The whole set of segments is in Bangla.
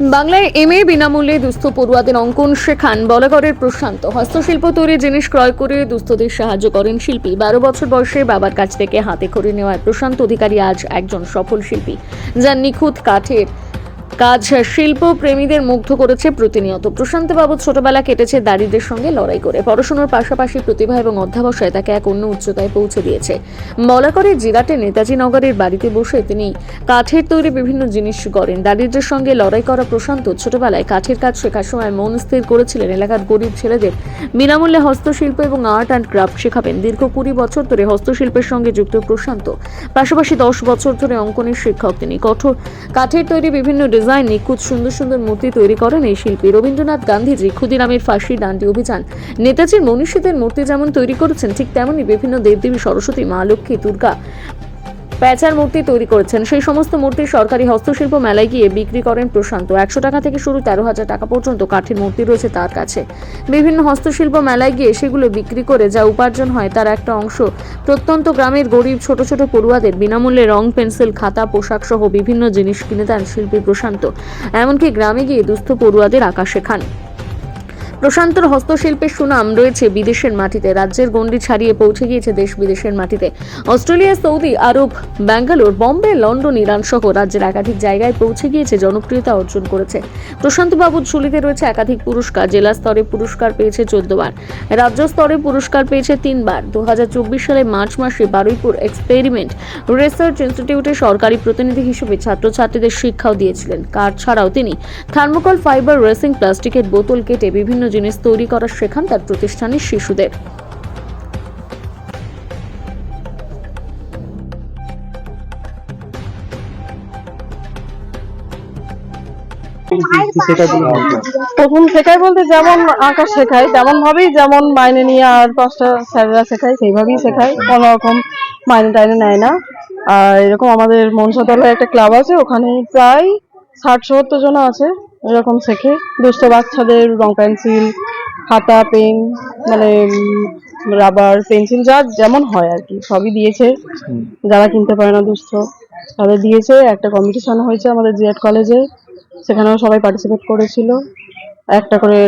বাংলায় এম এ বিনামূল্যে দুস্থ পড়ুয়াদের অঙ্কন শেখান বলাগড়ের প্রশান্ত। হস্তশিল্প তৈরি জিনিস ক্রয় করে দুস্থদের সাহায্য করেন শিল্পী। বারো বছর বয়সে বাবার কাছ থেকে হাতে করে নেওয়ায় প্রশান্ত অধিকারী আজ একজন সফল শিল্পী। যার নিখুঁত কাঠের কাজ শিল্প প্রেমীদের মুগ্ধ করেছে প্রতিনিয়ত। প্রশান্ত বাবু ছোটবেলা কেটেছে দারিদ্রের সঙ্গে লড়াই করে। পড়াশোনার পাশাপাশি প্রতিভা এবং অধ্যাবসায় তাকে এক অন্য উচ্চতায় পৌঁছে দিয়েছে। বলাকরের জিরাটে নেতাজি নগরের বাড়িতে বসে তিনি কাঠের তৈরি বিভিন্ন জিনিস গড়েন। দারিদ্রের সঙ্গে লড়াই করা প্রশান্ত ছোটবেলায় কাঠের কাজ শেখার সময় মন স্থির করেছিলেন এলাকার গরিব ছেলেদের। বিনামূল্যে হস্তশিল্প এবং আর্ট অ্যান্ড ক্রাফট শেখাবেন। দীর্ঘ কুড়ি বছর ধরে হস্তশিল্পের সঙ্গে যুক্ত প্রশান্ত। পাশাপাশি দশ বছর ধরে অঙ্কনের শিক্ষক তিনি। কঠোর কাঠের তৈরি বিভিন্ন ডিজাইন নিখুঁত সুন্দর সুন্দর মূর্তি তৈরি করেন এই শিল্পী। রবীন্দ্রনাথ গান্ধীজি ক্ষুদিরামের ফাঁসি ডান্ডি অভিযান। নেতাজির মনীষীদের মূর্তি যেমন তৈরি করেছেন, ঠিক তেমনই বিভিন্ন দেবদেবী সরস্বতী, মা লক্ষ্মী, দুর্গা। প্যাঁচার মূর্তি তৈরি করেছেন। সেই সমস্ত মূর্তি সরকারি হস্তশিল্প মেলায় গিয়ে বিক্রি করেন প্রশান্ত। একশো টাকা থেকে শুরু তেরো হাজার টাকা পর্যন্ত কাঠের মূর্তি রয়েছে তার কাছে। বিভিন্ন হস্তশিল্প মেলায় গিয়ে সেগুলো বিক্রি করে যা উপার্জন হয় তার একটা অংশ প্রত্যন্ত গ্রামের গরিব, ছোট ছোট পড়ুয়াদের। বিনামূল্যে রং, পেন্সিল, খাতা, পোশাক সহ বিভিন্ন জিনিস কিনে দেন শিল্পী প্রশান্ত। এমনকি গ্রামে গিয়ে দুস্থ পড়ুয়াদের আঁকা শেখান। প্রশান্তর হস্তশিল্পের সুনাম রয়েছে বিদেশের মাটিতে। রাজ্যের গণ্ডি ছাড়িয়ে পৌঁছে গিয়েছে দেশ বিদেশের মাটিতে। অস্ট্রেলিয়া, সৌদি আরব, ব্যাঙ্গালোর, বম্বে, লন্ডন, ইরান সহ রাজ্যের একাধিক জায়গায় পৌঁছে গিয়েছে জনপ্রিয়তা অর্জন করেছে। প্রশান্ত বাবুর ঝুলিতে রয়েছে একাধিক পুরস্কার, জেলা স্তরে পুরস্কার পেয়েছে চোদ্দ বার রাজ্য স্তরে পুরস্কার পেয়েছে তিনবার। দুহাজার চব্বিশ সালে মার্চ মাসে বারুইপুর এক্সপেরিমেন্ট রিসার্চ ইনস্টিটিউটে সরকারি প্রতিনিধি হিসেবে ছাত্রছাত্রীদের শিক্ষাও দিয়েছিলেন। কার ছাড়াও তিনি থার্মোকল, ফাইবার, রেসিং, প্লাস্টিকের বোতল কেটে বিভিন্ন জিনিস তৈরি করা শেখান তার প্রতিষ্ঠানের শিশুদের। প্রথম শেখাই বলতে যেমন আঁকা শেখায় তেমন ভাবেই যেমন মাইনে নিয়ে আর পাঁচটা স্যাররা শেখায়, সেইভাবেই শেখায়। কোনো রকম মাইনে টাইনে নেয় না। আর এরকম আমাদের মনসাতলায় একটা ক্লাব আছে, ওখানে প্রায় ষাট সত্তর জন আছে। এরকম শেখে দুস্থ বাচ্চাদের রং পেন্সিল খাতা পেন মানে রাবার পেন্সিল যা যেমন হয় আর কি সবই দিয়েছে। যারা কিনতে পারে না দুস্থ তাদের দিয়েছে। একটা কম্পিটিশন হয়েছে আমাদের জিএড কলেজে সেখানেও সবাই পার্টিসিপেট করেছিল। একটা করে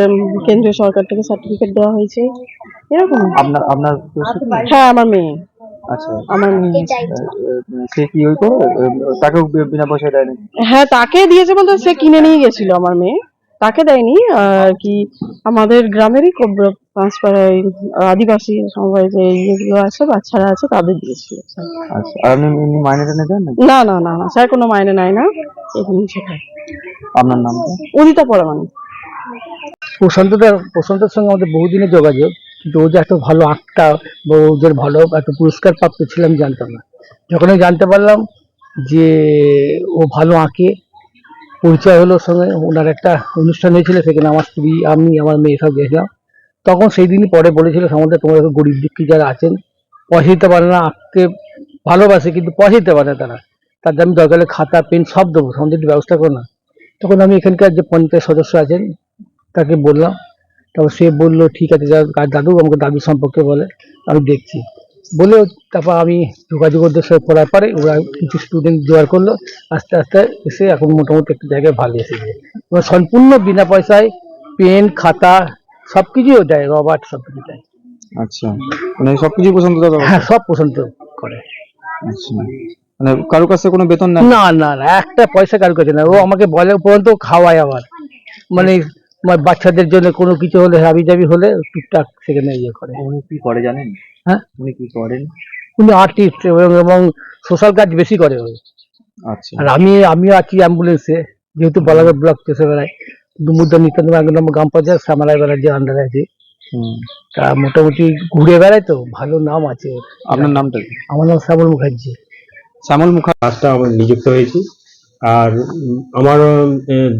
কেন্দ্রীয় সরকার থেকে সার্টিফিকেট দেওয়া হয়েছে। এরকম। আপনার আপনার হ্যাঁ আমার মেয়ে। আচ্ছা। আমার মেয়ে। সে কি ওই করে তাকেও বিনা পয়সায় দেয়নি? হ্যাঁ তাকে দিয়েছে বলতে সে কিনে নিয়ে গেছিল আমার মেয়ে। তাকে দেয়নি আর কি আমাদের গ্রামেরই পাঁচপাড়ায় আদিবাসী সমবায় যে ইয়েগুলো আছে বাচ্চারা আছে তাদের দিয়েছিল। আচ্ছা আপনি এমনি না না না না স্যার কোনো মাইনে নেয় না। এখানে শেখায় আপনার নামটা উদিতা পরমানি প্রশান্তটা প্রশান্তের সঙ্গে আমাদের বহুদিনের যোগাযোগ, কিন্তু ও যে এত ভালো আঁকটা বা ওদের ভালো একটা পুরস্কার প্রাপ্ত ছিল আমি জানতাম না। যখন জানতে পারলাম যে ও ভালো আঁকে, পরিচয় হলো সঙ্গে, ওনার একটা অনুষ্ঠান হয়েছিল সেখানে আমার স্ত্রী, আমি, আমার মেয়ে সব গেছিলাম। তখন সেই দিনই পরে বলেছিল আমাদের তোমার এত গরিব দুঃখী যারা আছেন, পয়সা দিতে পারে না, আঁকতে ভালোবাসে, কিন্তু পয়সা দিতে পারে না তারা। তাদের আমি দরকার খাতা, পেন সব দেবো একটু ব্যবস্থা করো না। তখন আমি এখানকার যে পঞ্চায়েত সদস্য আছেন তাকে বললাম তারপর সে বলল ঠিক আছে যা দাদু আমাকে দাদু সম্পর্কে বলে আমি দেখছি। বলে তারপর আমি যোগাযোগ সাথে করার পরে ওরা কিছু স্টুডেন্ট জোগাড় করল আস্তে আস্তে এসে এখন মোটামুটি একটা জায়গায় ভালো এসেছে। এবার সম্পূর্ণ বিনা পয়সায় পেন খাতা সব কিছুও দেয় রবার্ট সব কিছু দেয়। আচ্ছা মানে সব সবকিছু পছন্দ হ্যাঁ সব পছন্দ করে। আচ্ছা মানে কারোর কাছে কোনো বেতন না না না একটা পয়সা কারও কাছে না ও আমাকে বলে পর্যন্ত খাওয়ায় আবার। মানে বাচ্চাদের জন্য কোনো কিছু হলে হাবি জাবি হলে টুকটাক সেখানে ইয়ে করে। উনি কি করে জানেন? হ্যাঁ? উনি কি করেন? উনি আর্টিস্ট এবং এবং সোশ্যাল কাজ বেশি করে ওই আচ্ছা। আর আমি আমিও আছি অ্যাম্বুলেন্সে যেহেতু বলাগড় ব্লক পেশে বেড়ায় দুমুদ্দা নিত্যান্ত এক নম্বর গ্রাম পঞ্চায়েত শ্যামালাই ব্যানার্জি আন্ডারে আছি। হুম। তা মোটামুটি ঘুরে বেড়ায় তো ভালো নাম আছে আপনার নামটা কি? আমার নাম শ্যামল মুখার্জি। শ্যামল মুখা কাজটা আমি নিযুক্ত হয়েছি। আর আমার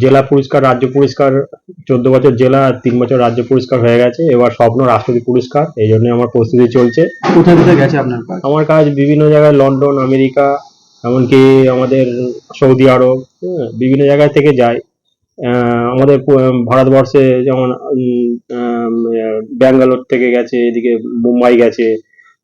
জেলা পুরস্কার রাজ্য পুরস্কার চোদ্দ বছর জেলা আর তিন বছর রাজ্য পুরস্কার হয়ে গেছে। এবার স্বপ্ন রাষ্ট্রপতি পুরস্কার এই জন্য আমার প্রস্তুতি চলছে। কোথায় কোথায় গেছে আপনার কাজ? আমার কাজ বিভিন্ন জায়গায় লন্ডন আমেরিকা এমনকি আমাদের সৌদি আরব হ্যাঁ, বিভিন্ন জায়গায় থেকে যায়। আমাদের ভারতবর্ষে যেমন ব্যাঙ্গালোর থেকে গেছে এদিকে মুম্বাই গেছে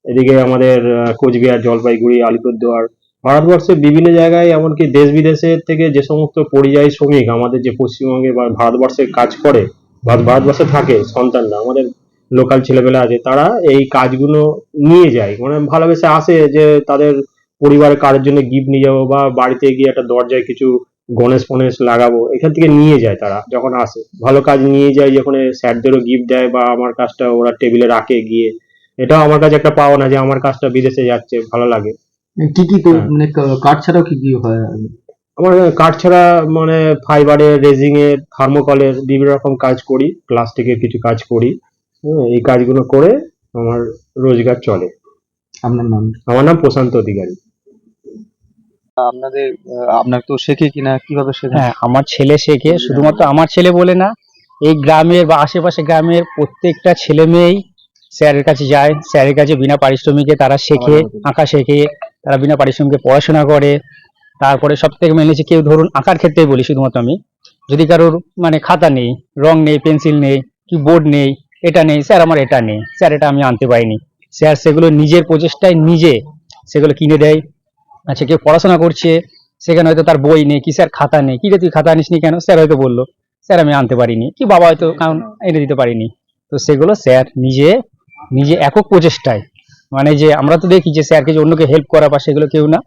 এদিকে আমাদের কোচবিহার জলপাইগুড়ি আলিপুরদুয়ার ভারতবর্ষে বিভিন্ন জায়গায়, এমনকি দেশ বিদেশের থেকে যে সমস্ত পরিযায়ী শ্রমিক আমাদের যে পশ্চিমবঙ্গে বা ভারতবর্ষে কাজ করে ভারত- ভারতবর্ষে থাকে সন্তানরা, আমাদের লোকাল ছেলেপেলে আছে, তারা এই কাজগুলো নিয়ে যায়। মানে ভালোবেসে আসে যে তাদের পরিবারের কারোর জন্য গিফট নিয়ে যাব বা বাড়িতে গিয়ে একটা দরজায় কিছু গণেশ ফণেশ লাগাবো, এখান থেকে নিয়ে যায় তারা যখন আসে। ভালো কাজ নিয়ে যায় যখন স্যারদেরও গিফট দেয় বা আমার কাজটা ওরা টেবিলে রাখে গিয়ে। এটাও আমার কাছে একটা পাওনা যে আমার কাজটা বিদেশে যাচ্ছে, ভালো লাগে। কি কি তো হ্যাঁ। মানে কাঠ ছাড়াও কি কি হয়? আমার কাঠ ছাড়া মানে ফাইবারের রেজিং এর থার্মোকলের বিভিন্ন রকম কাজ করি প্লাস্টিকের কিছু কাজ করি। হ্যাঁ, এই কাজগুলো করে আমার রোজগার চলে। আপনার নাম? আমার নাম প্রশান্ত অধিকারী। আপনাদের আহ, আপনার তো শেখে কিনা? কীভাবে শেখে হ্যাঁ আমার ছেলে শেখে। শুধুমাত্র আমার ছেলে বলে না এই গ্রামের বা আশেপাশে গ্রামের প্রত্যেকটা ছেলে মেয়েই স্যারের কাছে যায়। স্যারের কাছে বিনা পারিশ্রমিকে তারা শেখে আঁকা শেখে। তারা বিনা পারিশ্রমিকে পড়াশোনা করে। তারপরে সব থেকে মেনে হচ্ছে কেউ ধরুন আঁকার ক্ষেত্রেই বলি শুধুমাত্র আমি। যদি কারোর মানে খাতা নেই, রং নেই, পেন্সিল নেই, কি বোর্ড নেই, এটা নেই, স্যার আমার এটা নেই, স্যার এটা আমি আনতে পারিনি। স্যার সেগুলো নিজের প্রচেষ্টায় নিজে সেগুলো কিনে দেয়। আচ্ছা কেউ পড়াশোনা করছে, সেখানে হয়তো তার বই নেই, কি স্যার খাতা নেই, কি রে তুই খাতা আনিসনি কেন? স্যার হয়তো বলল, স্যার আমি আনতে পারিনি। কি বাবা হয়তো কারণ এনে দিতে পারিনি। তো সেগুলো স্যার নিজে নিজে একক প্রচেষ্টায় মানে যে আমরা তো দেখি যে স্যারকে যে অন্যকে হেল্প করা বা সেগুলো কেউ না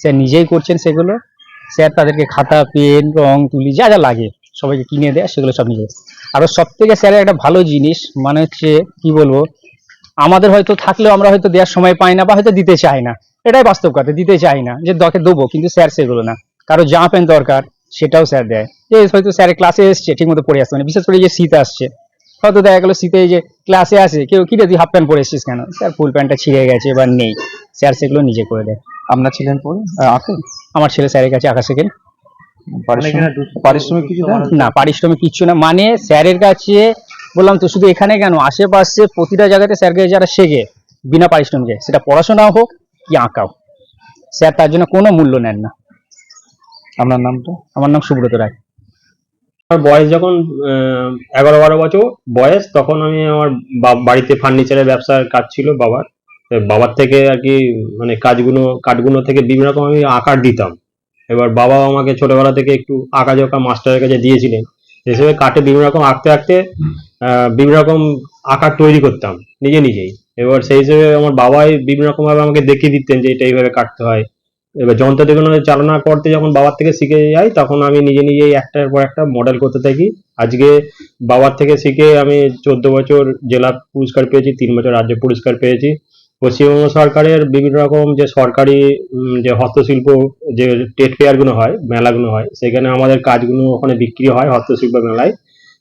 স্যার নিজেই করছেন সেগুলো স্যার তাদেরকে খাতা পেন রং, তুলি, যা যা লাগে সবাইকে কিনে দেয়, সেগুলো সব নিজে আরও সব থেকে স্যারের একটা ভালো জিনিস মানে হচ্ছে কি বলব, আমাদের হয়তো থাকলেও আমরা হয়তো দেওয়ার সময় পাই না বা হয়তো দিতে চাই না। এটাই বাস্তব কথা, দিতে চাই না, যে দকে দেবো, কিন্তু স্যার সেগুলো না। কারও জামা প্যান্ট দরকার, সেটাও স্যার দেয়। যে হয়তো স্যারের ক্লাসে এসছে ঠিক মতো পড়ে আসছে মানে বিশেষ করে যে শীত আসছে হয়তো দেখা গেলো শীতে যে ক্লাসে আসে কেউ কি রে তুই হাফ প্যান্ট পরে এসছিস কেন? স্যার ফুল প্যান্টটা ছিঁড়ে গেছে বা নেই। স্যার সেগুলো নিজে করে দেয়। আপনার ছিলেন পরে আঁকে আমার ছেলে স্যারের কাছে আঁকা শেখেন পারিশ্রমিক কিছু না পারিশ্রমিক কিচ্ছু না। মানে স্যারের কাছে বললাম তো শুধু এখানে কেন? আশেপাশে প্রতিটা জায়গাতে স্যারকে যারা শেখে বিনা পারিশ্রমিকে সেটা পড়াশোনা হোক কি আঁকাও। স্যার তার জন্য কোনো মূল্য নেন না। আপনার নামটা? আমার নাম সুব্রত রায়। আমার বয়স যখন এগারো বারো বছর বয়স, তখন আমি আমার বাড়িতে ফার্নিচারের ব্যবসার কাজ ছিল বাবার। বাবার থেকে আর কি মানে কাজগুলো, কাঠগুলো থেকে বিভিন্ন রকম আমি আকার দিতাম। এবার বাবা আমাকে ছোটবেলা থেকে একটু আঁকা জোকা মাস্টারের কাছে দিয়েছিলেন। হিসেবে কাঠে বিভিন্ন রকম আঁকতে আঁকতে বিভিন্ন রকম আকার তৈরি করতাম, নিজে নিজেই। এবার সেই হিসেবে আমার বাবাই বিভিন্ন রকম ভাবে আমাকে দেখিয়ে দিতেন যে এটা এইভাবে কাটতে হয়। এবার যন্ত্রগুলো চালনা করতে যখন বাবার থেকে শিখে যাই, তখন আমি নিজে নিজেই একটার পর একটা মডেল করতে থাকি। আজকে বাবার থেকে শিখে আমি চোদ্দ বছর জেলা পুরস্কার পেয়েছি, তিন বছর রাজ্য পুরস্কার পেয়েছি। পশ্চিমবঙ্গ সরকারের বিভিন্ন রকম যে সরকারি যে হস্তশিল্প, যে টেট ফেয়ারগুলো হয়, মেলাগুলো হয়, সেখানে আমাদের কাজগুলো ওখানে বিক্রি হয় হস্তশিল্প মেলায়।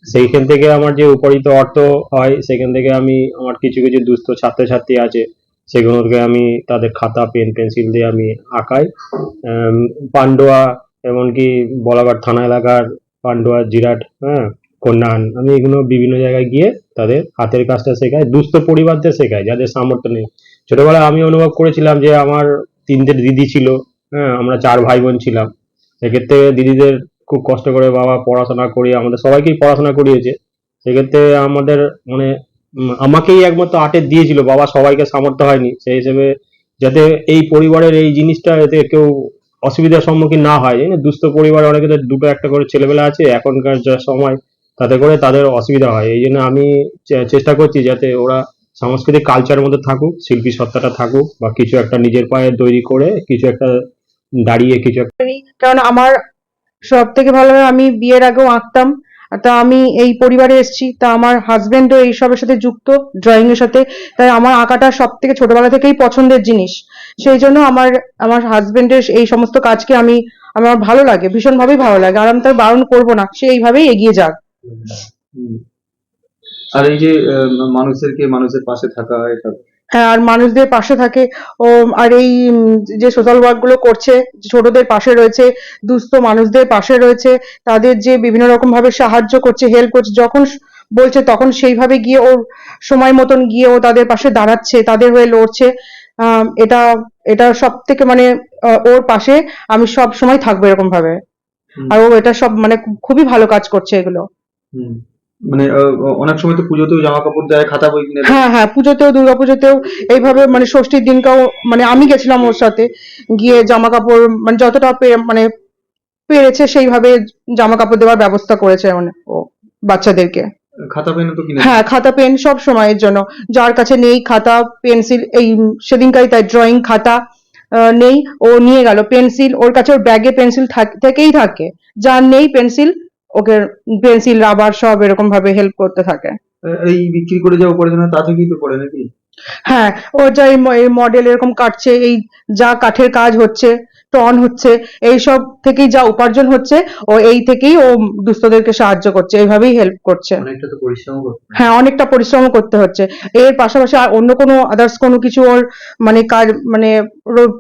সেইখান থেকে আমার যে উপরিত অর্থ হয়, সেখান থেকে আমি আমার কিছু কিছু দুস্থ ছাত্রছাত্রী আছে সেগুলোকে আমি তাদের খাতা, পেন, পেন্সিল দিয়ে আমি আঁকাই। পান্ডুয়া, এমনকি বলাঘাট থানা এলাকার পান্ডুয়া, জিরাট হ্যাঁ কন্যান আমি এগুলো বিভিন্ন জায়গায় গিয়ে তাদের হাতের কাজটা শেখাই, দুস্থ পরিবারদের শেখাই, যাদের সামর্থ্য নেই। ছোটবেলায় আমি অনুভব করেছিলাম যে আমার তিনটে দিদি ছিল হ্যাঁ আমরা চার ভাই বোন ছিলাম। সেক্ষেত্রে দিদিদের খুব কষ্ট করে বাবা পড়াশোনা করিয়ে আমাদের সবাইকেই পড়াশোনা করিয়েছে। সেক্ষেত্রে আমাদের মানে আমাকেই একমাত্র আর্টের দিয়েছিল, বাবা সবাইকে সামর্থ্য হয়নি। সেই হিসেবে যাতে এই পরিবারের এই জিনিসটা যাতে কেউ অসুবিধার সম্মুখীন না হয়। জানেন দুস্থ পরিবারে অনেকে দুটো একটা করে ছেলেবেলা আছে, এখনকার যা সময়, তাতে করে তাদের অসুবিধা হয়। এই জন্য আমি চেষ্টা করছি যাতে ওরা সাংস্কৃতিক কালচার মধ্যে থাকুক, শিল্পী সত্তাটা থাকুক, বা কিছু একটা নিজের পায়ে তৈরি করে, কিছু একটা দাঁড়িয়ে কিছু একটা কারণ আমার সব থেকে ভালো আমি বিয়ের আগেও আঁকতাম। তা আমি এই পরিবারে এসেছি। তা আমার হাজবেন্ডও এইসবের সাথে যুক্ত ড্রয়িং এর সাথে। তাই আমার আঁকাটা সব থেকে ছোটবেলা থেকেই পছন্দের জিনিস। সেই জন্য আমার আমার হাজবেন্ডের এই সমস্ত কাজকে আমি আমার ভালো লাগে ভীষণ ভাবেই ভালো লাগে। আর আমি তার বারণ করব না সে এইভাবেই এগিয়ে যাক। আর এই যে আহ, মানুষদেরকে মানুষের পাশে থাকা এটা আর মানুষদের পাশে থাকে। ও আর এই যে সোশ্যাল ওয়ার্কগুলো করছে ছোটদের পাশে রয়েছে দুস্থ মানুষদের পাশে রয়েছে তাদের যে বিভিন্ন রকম ভাবে সাহায্য করছে হেল্প করছে যখন বলছে তখন সেইভাবে গিয়ে ওর সময় মতন গিয়ে ও তাদের পাশে দাঁড়াচ্ছে তাদের হয়ে লড়ছে। এটা এটা সব থেকে মানে ওর পাশে আমি সব সময় থাকব এরকম ভাবে। আর ও এটা সব মানে খুবই ভালো কাজ করছে এগুলো। হুম। মানে অনেক সময় তো পুজোতেও জামা কাপড় দেয় খাতা বই কিনে হ্যাঁ হ্যাঁ পুজোতেও দুর্গাপুজোতেও এইভাবে মানে ষষ্ঠীর দিনটাও মানে আমি গেছিলাম ওর সাথে। গিয়ে জামা কাপড় মানে যতটা মানে পেরেছে সেইভাবে জামা কাপড় দেওয়ার ব্যবস্থা করেছে মানে ও বাচ্চাদেরকে। খাতা পেন তো কিনে হ্যাঁ খাতা পেন সব সময়ের জন্য। যার কাছে নেই খাতা পেন্সিল এই সেদিনকারই তাই ড্রয়িং খাতা নেই ও নিয়ে গেল পেন্সিল। ওর কাছে ওর ব্যাগে পেন্সিল থেকেই থাকে। যার নেই পেন্সিল ওকে পেন্সিল, রাবার সব এরকম ভাবে হেল্প করতে থাকে। এই বিক্রি করে যা উপার্জন তা থেকেই তো করে নাকি? হ্যাঁ ও যা এই মডেল এরকম কাটছে এই যা কাঠের কাজ হচ্ছে টন হচ্ছে এই সব থেকেই যা উপার্জন হচ্ছে ও এই থেকেই ও দুস্থদেরকে সাহায্য করছে এইভাবেই হেল্প করছে। অনেকটা তো পরিশ্রম করতে হয়। হ্যাঁ অনেকটা পরিশ্রম করতে হচ্ছে। এর পাশাপাশি আর অন্য কোনো আদার্স কোনো কিছু ওর মানে কাজ মানে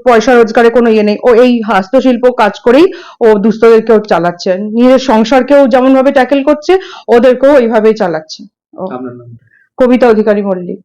পয়সা রোজগারে কোনো ইয়ে নেই। ও এই হস্তশিল্প কাজ করেই ও দুস্থদেরকেও চালাচ্ছে। নিজের সংসারকেও যেমন ভাবে ট্যাকেল করছে ওদেরকেও এইভাবেই চালাচ্ছে। কবিতা অধিকারী মল্লিক।